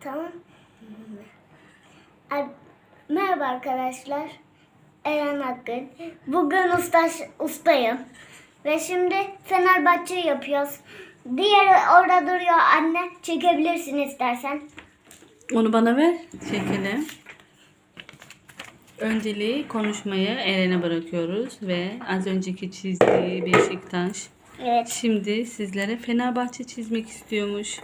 Tamam. Merhaba arkadaşlar. Eren Akgül. Bugün usta, ustayım. Ve şimdi Fenerbahçe yapıyoruz. Diğeri orada duruyor anne. Çekebilirsin istersen. Onu bana ver. Çekelim. Önceliği konuşmayı Eren'e bırakıyoruz ve az önceki çizdiği Beşiktaş. Evet. Şimdi sizlere Fenerbahçe çizmek istiyormuş.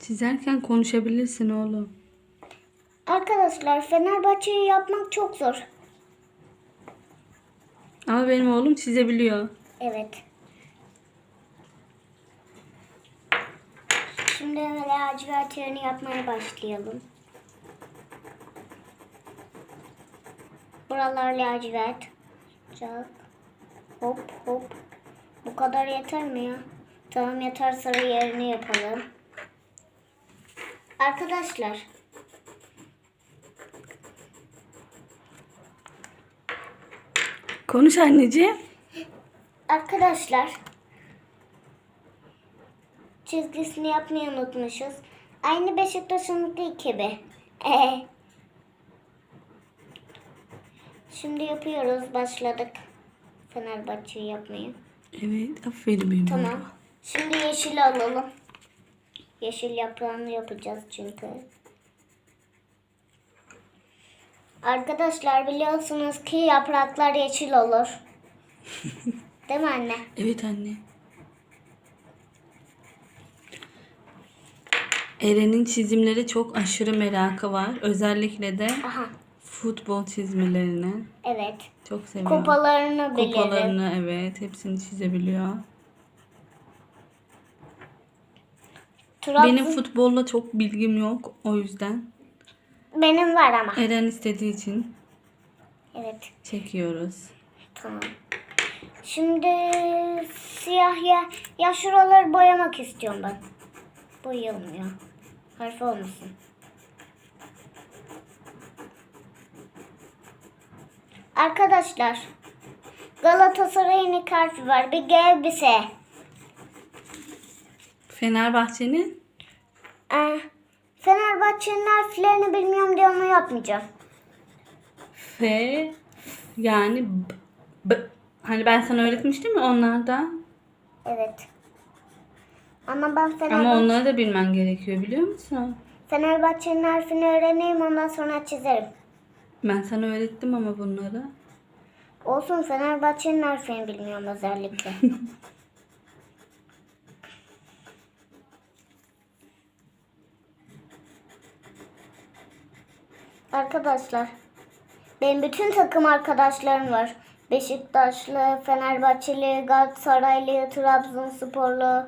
Çizerken konuşabilirsin oğlum. Arkadaşlar Fenerbahçe'yi yapmak çok zor. Ama benim oğlum çizebiliyor. Evet. Şimdi lacivert yerini yapmaya başlayalım. Buralar lacivert. Çak. Hop hop. Bu kadar yeter mi ya? Tamam yeter sarı yerini yapalım. Arkadaşlar Konuş anneciğim. Arkadaşlar çizgisini yapmayı unutmuşuz. Aynı Beşiktaş'ın gibi. Ee, şimdi yapıyoruz. Başladık. Fenerbahçe'yi yapmayı. Evet, aferin benim Tamam. Şimdi yeşil alalım. Yeşil yaprağını yapacağız çünkü. Arkadaşlar biliyorsunuz ki yapraklar yeşil olur. Değil mi anne? Evet anne. Eren'in çizimleri çok aşırı merakı var. Özellikle de Aha. futbol çizmelerini. Evet. Çok seviyor. Kupalarını bilirim. Kupalarını evet hepsini çizebiliyor. Trabzon- Benim futbolla çok bilgim yok o yüzden. Benim var ama. Eren istediği için Evet. çekiyoruz. Tamam. Şimdi siyah ya, ya şuraları boyamak istiyorum ben. Boyayılmıyor. Harf olmasın. Arkadaşlar Galatasaray'ın ilk harfi var. Bir G bir S. Fenerbahçe'nin Ee, Fenerbahçe'nin harflerini bilmiyorum diye onu yapmayacağım. F yani B, B- hani ben sana öğretmiştim ya onlardan. Evet. Ama ben Ama Fenerbahçe, onları da bilmen gerekiyor biliyor musun? Fenerbahçe'nin harfini öğreneyim ondan sonra çizerim. Ben sana öğrettim ama bunları. Olsun Fenerbahçe'nin harfini bilmiyorum özellikle. Arkadaşlar benim bütün takım arkadaşlarım var. Beşiktaşlı, Fenerbahçeli, Galatasaraylı, Trabzonsporlu,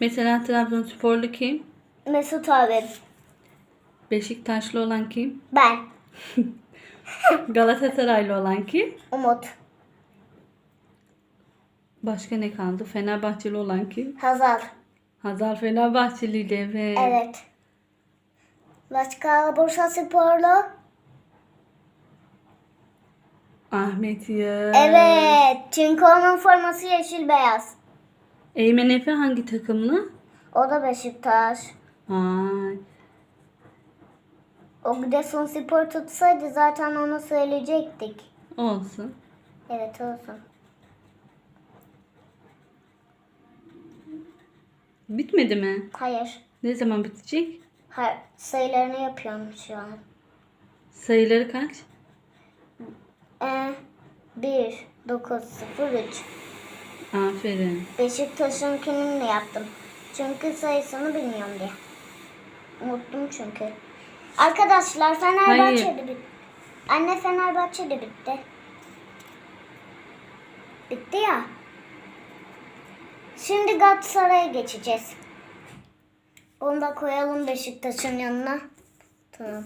Mesela Trabzonsporlu kim? Mesut abi, Beşiktaşlı olan kim? ben, Galatasaraylı olan kim? Umut, Başka ne kaldı? Fenerbahçeli olan kim? Hazal. Hazal Fenerbahçeliydi evet. Evet. Başka Bursa Sporlu? Ahmet Yağız. Evet. Çünkü onun forması yeşil beyaz. Eymen Efe hangi takımlı? O da Beşiktaş. Ay. O Giresun Spor tutsaydı zaten onu söyleyecektik. Olsun. Evet olsun. Bitmedi mi? Hayır. Ne zaman bitecek? Hayır. Sayılarını yapıyorum şu an. Sayıları kaç? Ee, 1, 9, 0, 3. Aferin. Beşiktaş'ınkini yaptım. Çünkü sayısını bilmiyorum diye. Unuttum çünkü. Arkadaşlar Fenerbahçe Hayır. de bitti. Anne Fenerbahçe de bitti. Bitti ya. Şimdi Galatasaray'a geçeceğiz. Onu da koyalım Beşiktaş'ın yanına. Tamam.